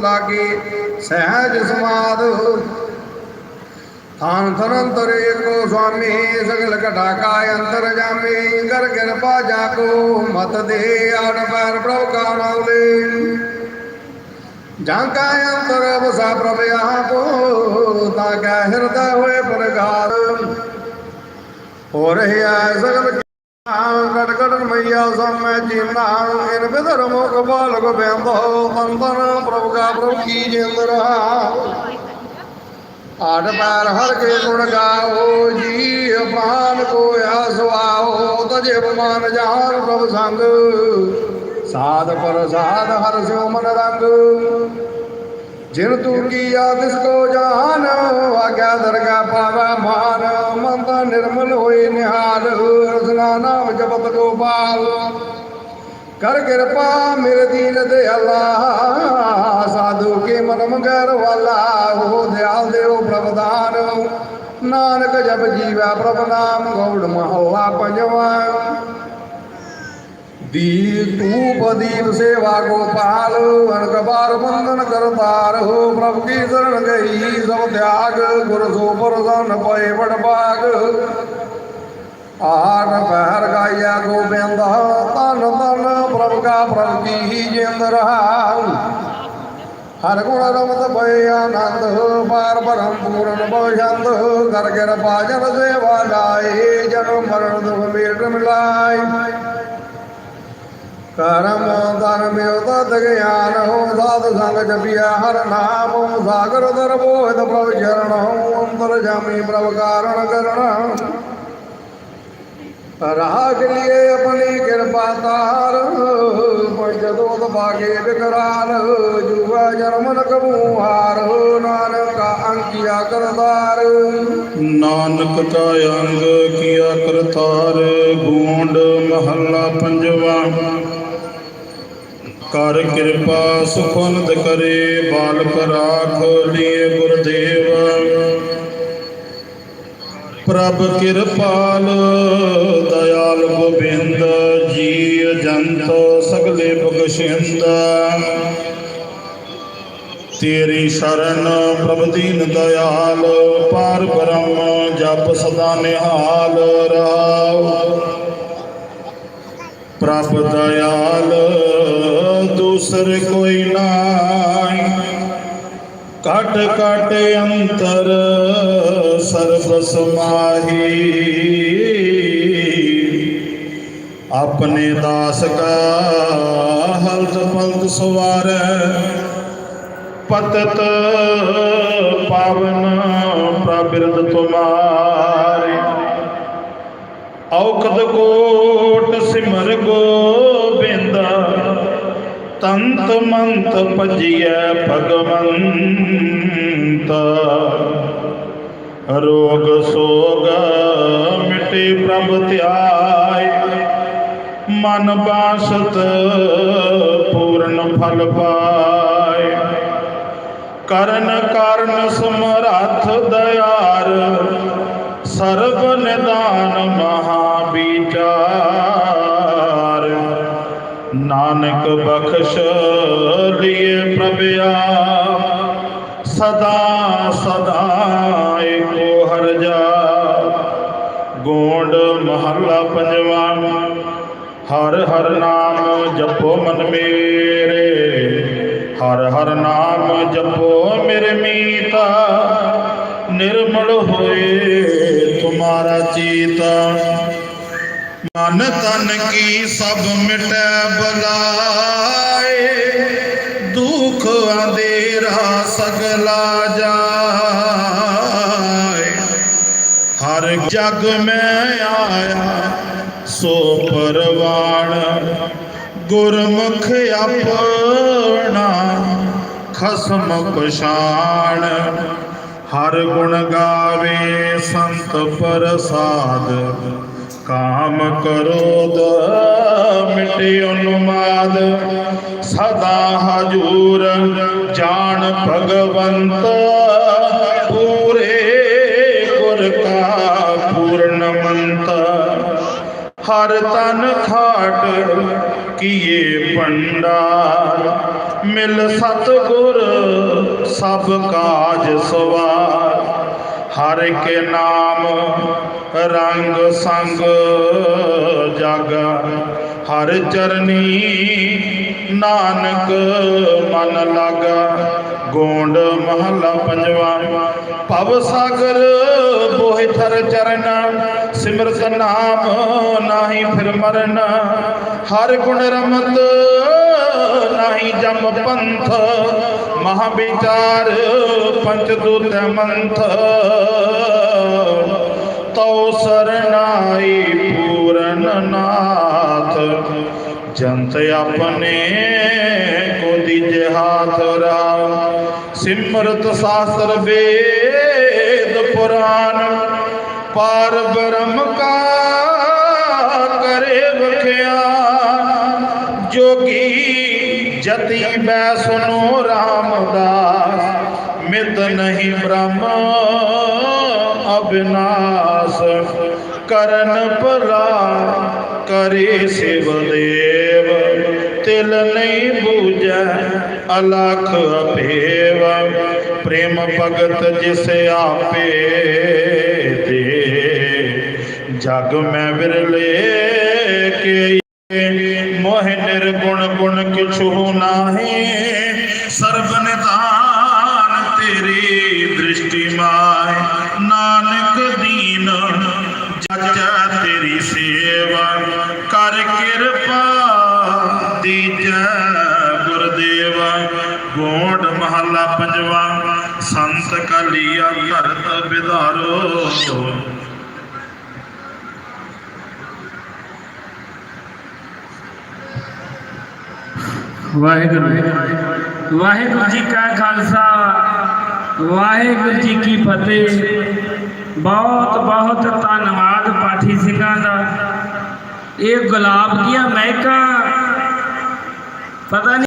ਲਾਗੇ ਸਹਿਜ ਸਮਾਦ। ਥਾਨ ਥਨੰਤਰ ਏਕੋ ਸੁਆਮੀ ਸਗਲ ਘਟਾ ਕਾ ਅੰਤਰ ਜਾਮੀ, ਕਰ ਕਿਰਪਾ ਜਾ ਕੋ ਮਤ ਦੇ ਆੜ ਪੈਰ ਪ੍ਰਭ ਕਾ ਨਾਮ ਲੈ। ਜਾਂ ਕਾ ਅੰਤਰ ਵਸਾ ਪ੍ਰਭ ਆਪੋ, ਤਾ ਕੈ ਹਿਰਦੈ ਹੋਏ ਪ੍ਰਗਾਰ ਹੋ ਰਹਿਆ ਸਗਲ ਕਟ ਕਟ ਮਈਆ ਸਮੈ ਜੀਨਾ ਇਨ ਬਿਦਰ ਮੁਖ ਬਾਲ ਕੋ ਬੈੰਦੋ ਤਨ ਤਨ ਪ੍ਰਭ ਕਾ ਪ੍ਰਭ ਕੀ ਜਿੰਦ ਰਹਾ ਆਠ ਪੈਰ ਹਰ ਕੇ ਗੁਣ ਗਾਓ, ਜੀ ਅਪਾਨ ਕੋ ਆਸਵਾਓ ਤਜੇ ਬਮਾਨ ਜਹਾਨ ਪ੍ਰਭ ਸੰਗ। ਸਾਧ ਪ੍ਰਸਾਦ ਹਰ ਰੰਗ। ਜਿਨ ਤੂ ਕੀਆ ਤਿਸ ਕੋ ਜਾਨ ਆਗਿਆ ਦਰਗਾ ਪਾਵਾ ਮਾਨ। ਮਨ ਤਾਂ ਨਿਰਮਲ ਹੋਏ ਨਿਹਾਲ ਰਸਨਾ ਨਾਮ ਜਪਤ ਗੋਪਾਲ ਕਰ ਕਿਰਪਾ ਮੇਰੇ ਦੀਨ ਦੇ ਅੱਲਾ ਸਾਧੂ ਕੇ ਮਨ ਮੰਗਰ ਵਾਲਾ ਹੋ ਦਿਆਲ ਦੇਵ ਪ੍ਰਭਦਾਨ ਨਾਨਕ ਜਪ ਜੀਵਾ ਪ੍ਰਭ ਨਾਮ, ਗੌੜ ਮਹੱਲਾ ਪੰਜਵਾ ਦੀ ਤੂਪ ਦੀਪ ਸੇਵਾ ਗੋਪਾਲ ਅਨਕ ਬਾਰ ਬੰਧਨ ਕਰਤਾਰ ਹੋ ਪ੍ਰਭ ਕੀ ਸ਼ਰਨ ਗਈ, ਸਭ ਤਿਆਗ ਗੁਰ ਸੋ ਪ੍ਰਸੰਨ ਪਏ ਵਡ ਬਾਗ ਆਰ ਪਹਿਰ ਗਾਇਆ ਗੋਬਿੰਦ ਤਨ ਤਨ ਪ੍ਰਭ ਕਾ ਪ੍ਰਭ ਕੀ ਜਿੰਦ ਰਹਾ ਹਰ ਗੁਣ ਰਮਤ ਭਏ ਆਨੰਦ, ਪਾਰ ਬ੍ਰਹਮ ਪੂਰਨ ਬਵਜੰਦ ਕਰ ਗਿਰ ਬਾਜਨ ਸੇਵਾ ਲਾਏ ਜਨਮ ਮਰਨ ਦੁਖ ਮੇਟ ਮਿਲਾਈ ਕਰਮ ਧਨ ਮਿਉ ਗਿਆਨ ਹੋ ਸਾਧ ਸੰਗ ਜਪਿਆ ਹਰ ਨਾਮ ਸਾਗਰ ਦਰ ਬੋਧ ਪ੍ਰਭ ਚਰਨ ਅੰਤਰ ਜਾਮੀ ਪ੍ਰਭ ਕਾਰਣ ਕਰਣਾ ਰਾਗ ਲਿਏ ਆਪਣੀ ਕਿਰਪਾ ਤਾਰ ਜਦੋਂ ਦਬਾਗੇ ਵਿਕਰਾਲ ਜੁਵਾ ਜਨਮਨ ਕਬੂ ਹਾਰ ਨਾਨਕਾ ਅੰਕਿਆ ਕਰਤਾਰ। ਨਾਨਕ ਕਾ ਅੰਗ ਕੀਆ ਕਰਤਾਰ, ਗੂੰਡ ਮਹੱਲਾ ਪੰਜਵਾ। ਕਰ ਕਿਰਪਾ ਸੁਖਨਦ ਕਰੇ, ਬਾਲਕ ਰਾਖ ਲੀਏ ਗੁਰਦੇਵ। ਪ੍ਰਭ ਕਿਰਪਾਲ, ਦਇਆਲ ਗੋਬਿੰਦ ਜੀ ਜੰਤ ਸਗਲੇ ਬਖਸ਼ਿੰਦ ਤੇਰੀ ਸ਼ਰਨ ਪ੍ਰਭ ਦੀਨ ਦਇਆਲ, ਪਾਰ ਬ੍ਰਹਮ ਜਪ ਸਦਾ ਨਿਹਾਲ ਰਹਾਉ ਪ੍ਰਭ ਦਇਆਲ ਦੂਸਰ ਕੋਈ ਨਾਹੀ। ਕਟ ਕਟ ਅੰਤਰ ਸਰਬ ਸਮਾਹੀ ਆਪਣੇ ਦਾਸ ਕਾ ਹਲਤ ਪਲਤ ਸਵਾਰੈ। ਪਤਤ ਪਾਵਨ ਪ੍ਰਬਿਰਦ ਤੁਮਾਰੇ। ਔਖਦ ਕੋਟ ਤੰਤ ਮੰਤ ਭਜੀਐ ਭਗਵੰਤ। ਰੋਗ ਸੋਗ ਮਿਟੇ ਪ੍ਰਭ ਧਿਆਇ ਮਨ ਬਾਸਤ ਪੂਰਨ ਫਲ ਪਾਏ। ਕਰਨ ਕਾਰਨ ਸਮਰੱਥ ਦਇਆਰ। ਸਰਬ ਨਿਦਾਨ ਮਹਾ ਵਿਚਾਰ ਨਾਨਕ ਬਖਸ਼ ਲਿਏ ਪ੍ਰਭ ਸਦਾ ਸਦਾ ਏਕੋ ਹਰ ਜਾ ਗੋਂਡ ਮਹੱਲਾ ਪੰਜਵਾ। ਹਰ ਹਰ ਨਾਮ ਜਪੋ ਮਨ ਮੇਰੇ। ਹਰ ਹਰ ਨਾਮ ਜਪੋ ਮੇਰੇ ਮੀਤਾ। ਨਿਰਮਲ ਹੋਏ ਤੁਮਾਰਾ ਚੀਤਾ। ਮਨ ਤਨ ਕੀ ਸਭ ਮਿਟੈ ਬਲਾਏ, ਦੁਖ ਅੰਧੇਰਾ ਸਗਲਾ ਜਾਏ। ਹਰ ਜਗ ਮੈਂ ਆਇਆ, ਸੋ ਪਰਵਾਣ, ਗੁਰਮੁਖ ਆਪਣਾ, ਖਸਮ ਪਛਾਣ। ਹਰ ਗੁਣ ਗਾਵੇ ਸੰਤ ਪ੍ਰਸਾਦ ਕਾਮ ਕਰੋਦ ਮਿਟੇ ਉਨਮਾਦ। ਸਦਾ ਹਜੂਰ ਜਾਣ ਭਗਵੰਤ। ਪੂਰੇ ਗੁਰ ਕਾ ਪੂਰਨਮੰਤ ਹਰ ਤਨ ਖਾਟ ਕੀਏ ਪੰਡਾਰ ਮਿਲ ਸਤਗੁਰ ਸਭ ਕਾਜ ਸਵਾਰ। ਹਰ ਕੇ ਨਾਮ ਰੰਗ ਸੰਗ ਜਾਗਾ। ਹਰ ਚਰਨੀ ਨਾਨਕ ਮਨ ਲਾਗਾ। ਗੋਂਡ ਮਹਲਾ ਪੰਜਵਾ। ਭਵ ਸਾਗਰ ਬੋਹਿ ਥਰ ਚਰਨ। ਸਿਮਰਤ ਨਾਮ ਨਾਹੀ ਫਿਰ ਮਰਨ। ਹਰ ਗੁਣ ਰਮਤ ਨਾਹੀ ਜਮ ਪੰਥ। ਮਹਾ ਵਿਚਾਰ ਪੰਚ ਦੂਤ ਮੰਥ। ਤਉ ਸਰਨਾਈ ਪੂਰਨ ਨਾਥ। ਜੰਤ ਆਪਣੇ ਕੋ ਦੀਜੇ ਹਾਥ ਰਾਮ। ਸਿਮਰਤ ਸਾਸਤਰ ਵੇਦ ਪੁਰਾਨ ਪਾਰ ਬ੍ਰਹਮ ਜੋਗੀ ਜਤੀ ਸੁਨੋ ਰਾਮਦਾਸ, ਮਿਤ ਨਹੀਂ ਬ੍ਰਹਮ ਅਬਿਨਾਸ਼। ਕਰਨ ਭਲਾ ਕਰੇ ਸਿਵ ਦੇਵ, ਤਿਲ ਨਹੀਂ ਬੂਝੈ ਅਲਖ ਅਪੇਵ। ਪ੍ਰੇਮ ਭਗਤ ਜਿਸ ਆਪੇ ਦੇ, ਜਗ ਮੈਂ ਵਿਰਲੇ ਕੇ ਨਿਰਗੁਣ ਗੁਣ ਕਿਛੂ ਨਾਹੀ ਸਰਬ ਨਿਦਾਨ ਤੇਰੀ ਦ੍ਰਿਸ਼ਟੀ ਮਾਏ ਨਾਨਕ ਦੀਨ ਜਜੈ ਤੇਰੀ ਸੇਵਾ, ਕਰ ਕਿਰਪਾ ਦੀਜੈ ਗੁਰਦੇਵਾ। ਗੋਡ ਮਹੱਲਾ ਪੰਜਵਾ, ਸੰਤ ਕਲੀਆ ਧਰਤ ਵਿਧਾਰੋ ਵਾਹਿਗੁਰੂ ਵਾਹਿਗੁਰੂ ਜੀ ਕਾ ਖਾਲਸਾ, ਵਾਹਿਗੁਰੂ ਜੀ ਕੀ ਫਤਿਹ। ਬਹੁਤ ਬਹੁਤ ਧੰਨਵਾਦ ਪਾਠੀ ਸਿੰਘਾਂ ਦਾ। ਇਹ ਗੁਲਾਬ ਦੀਆਂ ਮਹਿਕਾਂ, ਪਤਾ ਨਹੀਂ